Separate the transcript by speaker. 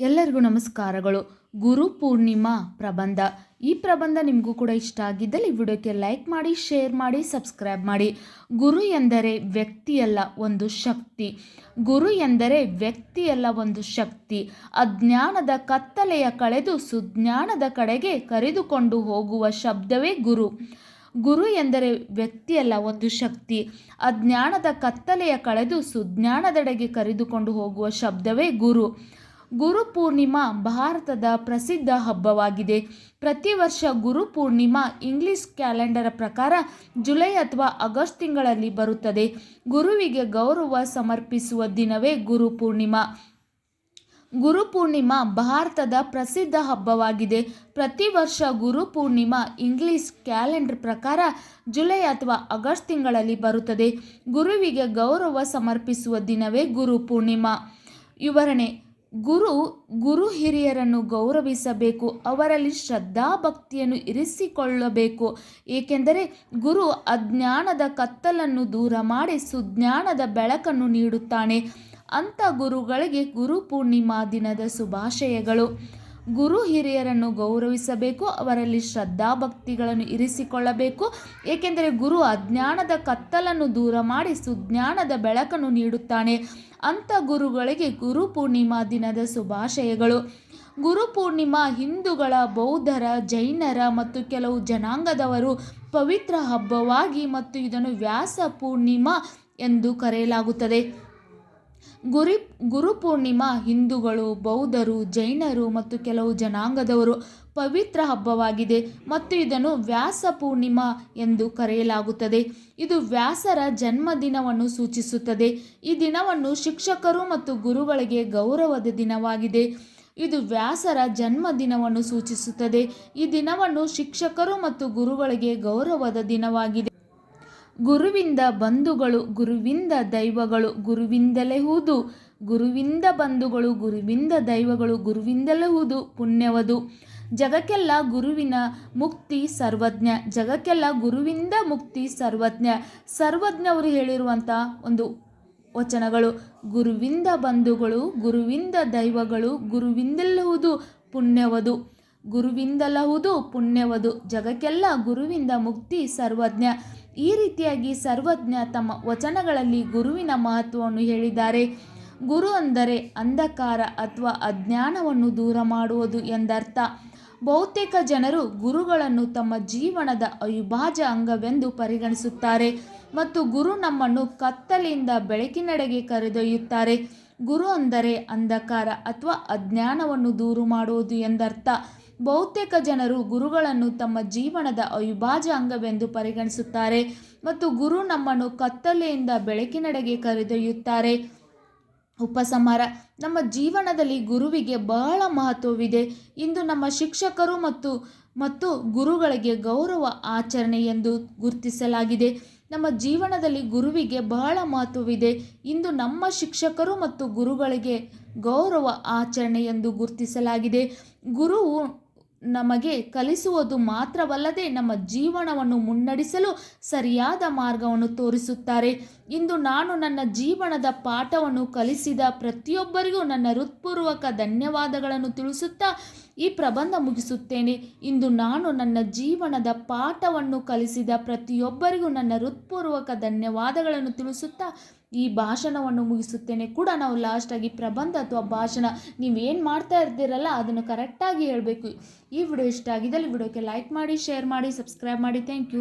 Speaker 1: ಎಲ್ಲರಿಗೂ ನಮಸ್ಕಾರಗಳು. ಗುರು ಪೂರ್ಣಿಮಾ ಪ್ರಬಂಧ. ಈ ಪ್ರಬಂಧ ನಿಮಗೂ ಕೂಡ ಇಷ್ಟ ಆಗಿದ್ದಲ್ಲಿ ವಿಡಿಯೋಕ್ಕೆ ಲೈಕ್ ಮಾಡಿ, ಶೇರ್ ಮಾಡಿ, ಸಬ್ಸ್ಕ್ರೈಬ್ ಮಾಡಿ. ಗುರು ಎಂದರೆ ವ್ಯಕ್ತಿಯಲ್ಲ ಒಂದು ಶಕ್ತಿ. ಗುರು ಎಂದರೆ ವ್ಯಕ್ತಿಯಲ್ಲ ಒಂದು ಶಕ್ತಿ. ಅಜ್ಞಾನದ ಕತ್ತಲೆಯ ಕಳೆದು ಸುಜ್ಞಾನದ ಕಡೆಗೆ ಕರೆದುಕೊಂಡು ಹೋಗುವ ಶಬ್ದವೇ ಗುರು. ಗುರು ಎಂದರೆ ವ್ಯಕ್ತಿಯಲ್ಲ ಒಂದು ಶಕ್ತಿ. ಅಜ್ಞಾನದ ಕತ್ತಲೆಯ ಕಳೆದು ಸುಜ್ಞಾನದೆಡೆಗೆ ಕರೆದುಕೊಂಡು ಹೋಗುವ ಶಬ್ದವೇ ಗುರು. ಗುರು ಪೂರ್ಣಿಮಾ ಭಾರತದ ಪ್ರಸಿದ್ಧ ಹಬ್ಬವಾಗಿದೆ. ಪ್ರತಿ ವರ್ಷ ಗುರು ಪೂರ್ಣಿಮಾ ಇಂಗ್ಲಿಷ್ ಕ್ಯಾಲೆಂಡರ್ ಪ್ರಕಾರ ಜುಲೈ ಅಥವಾ ಆಗಸ್ಟ್ ತಿಂಗಳಲ್ಲಿ ಬರುತ್ತದೆ. ಗುರುವಿಗೆ ಗೌರವ ಸಮರ್ಪಿಸುವ ದಿನವೇ ಗುರು ಪೂರ್ಣಿಮಾ. ಗುರು ಪೂರ್ಣಿಮಾ ಭಾರತದ ಪ್ರಸಿದ್ಧ ಹಬ್ಬವಾಗಿದೆ. ಪ್ರತಿ ವರ್ಷ ಗುರು ಪೂರ್ಣಿಮಾ ಇಂಗ್ಲಿಷ್ ಕ್ಯಾಲೆಂಡರ್ ಪ್ರಕಾರ ಜುಲೈ ಅಥವಾ ಆಗಸ್ಟ್ ತಿಂಗಳಲ್ಲಿ ಬರುತ್ತದೆ. ಗುರುವಿಗೆ ಗೌರವ ಸಮರ್ಪಿಸುವ ದಿನವೇ ಗುರು ಪೂರ್ಣಿಮಾ. ವಿವರಣೆ ಗುರು ಗುರು ಹಿರಿಯರನ್ನು ಗೌರವಿಸಬೇಕು, ಅವರಲ್ಲಿ ಶ್ರದ್ಧಾಭಕ್ತಿಯನ್ನು ಇರಿಸಿಕೊಳ್ಳಬೇಕು. ಏಕೆಂದರೆ ಗುರು ಅಜ್ಞಾನದ ಕತ್ತಲನ್ನು ದೂರ ಮಾಡಿ ಸುಜ್ಞಾನದ ಬೆಳಕನ್ನು ನೀಡುತ್ತಾನೆ. ಅಂಥ ಗುರುಗಳಿಗೆ ಗುರು ಪೂರ್ಣಿಮಾ ದಿನದ ಶುಭಾಶಯಗಳು. ಗುರು ಹಿರಿಯರನ್ನು ಗೌರವಿಸಬೇಕು, ಅವರಲ್ಲಿ ಶ್ರದ್ಧಾಭಕ್ತಿಗಳನ್ನು ಇರಿಸಿಕೊಳ್ಳಬೇಕು. ಏಕೆಂದರೆ ಗುರು ಅಜ್ಞಾನದ ಕತ್ತಲನ್ನು ದೂರ ಮಾಡಿ ಸುಜ್ಞಾನದ ಬೆಳಕನ್ನು ನೀಡುತ್ತಾನೆ. ಅಂಥ ಗುರುಗಳಿಗೆ ಗುರು ಪೂರ್ಣಿಮಾ ದಿನದ ಶುಭಾಶಯಗಳು. ಗುರು ಪೂರ್ಣಿಮಾ ಹಿಂದೂಗಳ, ಬೌದ್ಧರ, ಜೈನರ ಮತ್ತು ಕೆಲವು ಜನಾಂಗದವರು ಪವಿತ್ರ ಹಬ್ಬವಾಗಿ ಮತ್ತು ಇದನ್ನು ವ್ಯಾಸ ಪೂರ್ಣಿಮಾ ಎಂದು ಕರೆಯಲಾಗುತ್ತದೆ. ಗುರಿ, ಗುರು ಪೂರ್ಣಿಮಾ, ಹಿಂದೂಗಳು, ಬೌದ್ಧರು, ಜೈನರು ಮತ್ತು ಕೆಲವು ಜನಾಂಗದವರು ಪವಿತ್ರ ಹಬ್ಬವಾಗಿದೆ ಮತ್ತು ಇದನ್ನು ವ್ಯಾಸ ಪೂರ್ಣಿಮಾ ಎಂದು ಕರೆಯಲಾಗುತ್ತದೆ. ಇದು ವ್ಯಾಸರ ಜನ್ಮದಿನವನ್ನು ಸೂಚಿಸುತ್ತದೆ. ಈ ದಿನವನ್ನು ಶಿಕ್ಷಕರು ಮತ್ತು ಗುರುಗಳಿಗೆ ಗೌರವದ ದಿನವಾಗಿದೆ. ಇದು ವ್ಯಾಸರ ಜನ್ಮದಿನವನ್ನು ಸೂಚಿಸುತ್ತದೆ. ಈ ದಿನವನ್ನು ಶಿಕ್ಷಕರು ಮತ್ತು ಗುರುಗಳಿಗೆ ಗೌರವದ ದಿನವಾಗಿದೆ. ಗುರುವಿಂದ ಬಂಧುಗಳು ಗುರುವಿಂದ ದೈವಗಳು ಗುರುವಿಂದಲೆಹುದು ಗುರುವಿಂದ ಬಂಧುಗಳು ಗುರುವಿಂದ ದೈವಗಳು ಗುರುವಿಂದಲೆಹುದು ಪುಣ್ಯವದು. ಜಗಕ್ಕೆಲ್ಲ ಗುರುವಿನ ಮುಕ್ತಿ ಸರ್ವಜ್ಞ, ಜಗಕ್ಕೆಲ್ಲ ಗುರುವಿಂದ ಮುಕ್ತಿ ಸರ್ವಜ್ಞ. ಸರ್ವಜ್ಞವರು ಹೇಳಿರುವಂಥ ಒಂದು ವಚನಗಳು. ಗುರುವಿಂದ ಬಂಧುಗಳು ಗುರುವಿಂದ ದೈವಗಳು ಗುರುವಿಂದಲ್ಲುವುದು ಪುಣ್ಯವದು. ಗುರುವಿಂದಲಹುದು, ಪುಣ್ಯವದು. ಜಗಕ್ಕೆಲ್ಲ ಗುರುವಿಂದ ಮುಕ್ತಿ ಸರ್ವಜ್ಞ. ಈ ರೀತಿಯಾಗಿ ಸರ್ವಜ್ಞ ತಮ್ಮ ವಚನಗಳಲ್ಲಿ ಗುರುವಿನ ಮಹತ್ವವನ್ನು ಹೇಳಿದ್ದಾರೆ. ಗುರು ಅಂದರೆ ಅಂಧಕಾರ ಅಥವಾ ಅಜ್ಞಾನವನ್ನು ದೂರ ಮಾಡುವುದು ಎಂದರ್ಥ. ಬಹುತೇಕ ಜನರು ಗುರುಗಳನ್ನು ತಮ್ಮ ಜೀವನದ ಅವಿಭಾಜ್ಯ ಅಂಗವೆಂದು ಪರಿಗಣಿಸುತ್ತಾರೆ ಮತ್ತು ಗುರು ನಮ್ಮನ್ನು ಕತ್ತಲಿಂದ ಬೆಳಕಿನೆಡೆಗೆ ಕರೆದೊಯ್ಯುತ್ತಾರೆ. ಗುರು ಅಂದರೆ ಅಂಧಕಾರ ಅಥವಾ ಅಜ್ಞಾನವನ್ನು ದೂರು ಮಾಡುವುದು ಎಂದರ್ಥ. ಬಹುತೇಕ ಜನರು ಗುರುಗಳನ್ನು ತಮ್ಮ ಜೀವನದ ಅವಿಭಾಜ್ಯ ಅಂಗವೆಂದು ಪರಿಗಣಿಸುತ್ತಾರೆ ಮತ್ತು ಗುರು ನಮ್ಮನ್ನು ಕತ್ತಲೆಯಿಂದ ಬೆಳಕಿನೆಡೆಗೆ ಕರೆದೊಯ್ಯುತ್ತಾರೆ. ಉಪಸಂಹಾರ ನಮ್ಮ ಜೀವನದಲ್ಲಿ ಗುರುವಿಗೆ ಬಹಳ ಮಹತ್ವವಿದೆ. ಇಂದು ನಮ್ಮ ಶಿಕ್ಷಕರು ಮತ್ತು ಮತ್ತು ಗುರುಗಳಿಗೆ ಗೌರವ ಆಚರಣೆ ಎಂದು ಗುರುತಿಸಲಾಗಿದೆ. ನಮ್ಮ ಜೀವನದಲ್ಲಿ ಗುರುವಿಗೆ ಬಹಳ ಮಹತ್ವವಿದೆ. ಇಂದು ನಮ್ಮ ಶಿಕ್ಷಕರು ಮತ್ತು ಗುರುಗಳಿಗೆ ಗೌರವ ಆಚರಣೆ ಎಂದು ಗುರುತಿಸಲಾಗಿದೆ. ಗುರುವು ನಮಗೆ ಕಲಿಸುವುದು ಮಾತ್ರವಲ್ಲದೆ ನಮ್ಮ ಜೀವನವನ್ನು ಮುನ್ನಡೆಸಲು ಸರಿಯಾದ ಮಾರ್ಗವನ್ನು ತೋರಿಸುತ್ತಾರೆ. ಇಂದು ನಾನು ನನ್ನ ಜೀವನದ ಪಾಠವನ್ನು ಕಲಿಸಿದ ಪ್ರತಿಯೊಬ್ಬರಿಗೂ ನನ್ನ ಹೃತ್ಪೂರ್ವಕ ಧನ್ಯವಾದಗಳನ್ನು ತಿಳಿಸುತ್ತಾ ಈ ಪ್ರಬಂಧ ಮುಗಿಸುತ್ತೇನೆ. ಇಂದು ನಾನು ನನ್ನ ಜೀವನದ ಪಾಠವನ್ನು ಕಲಿಸಿದ ಪ್ರತಿಯೊಬ್ಬರಿಗೂ ನನ್ನ ಹೃತ್ಪೂರ್ವಕ ಧನ್ಯವಾದಗಳನ್ನು ತಿಳಿಸುತ್ತಾ ಈ ಭಾಷಣವನ್ನು ಮುಗಿಸುತ್ತೇನೆ. ಕೂಡ ನಾವು ಲಾಸ್ಟಾಗಿ ಪ್ರಬಂಧ ಅಥವಾ ಭಾಷಣ ನೀವೇನು ಮಾಡ್ತಾ ಇರ್ತೀರಲ್ಲ ಅದನ್ನು ಕರೆಕ್ಟಾಗಿ ಹೇಳಬೇಕು. ಈ ವಿಡಿಯೋ ಇಷ್ಟ ಆಗಿದ್ದಲ್ಲಿ ವಿಡಿಯೋಕ್ಕೆ ಲೈಕ್ ಮಾಡಿ ಶೇರ್ ಮಾಡಿ ಸಬ್ಸ್ಕ್ರೈಬ್ ಮಾಡಿ. Thank you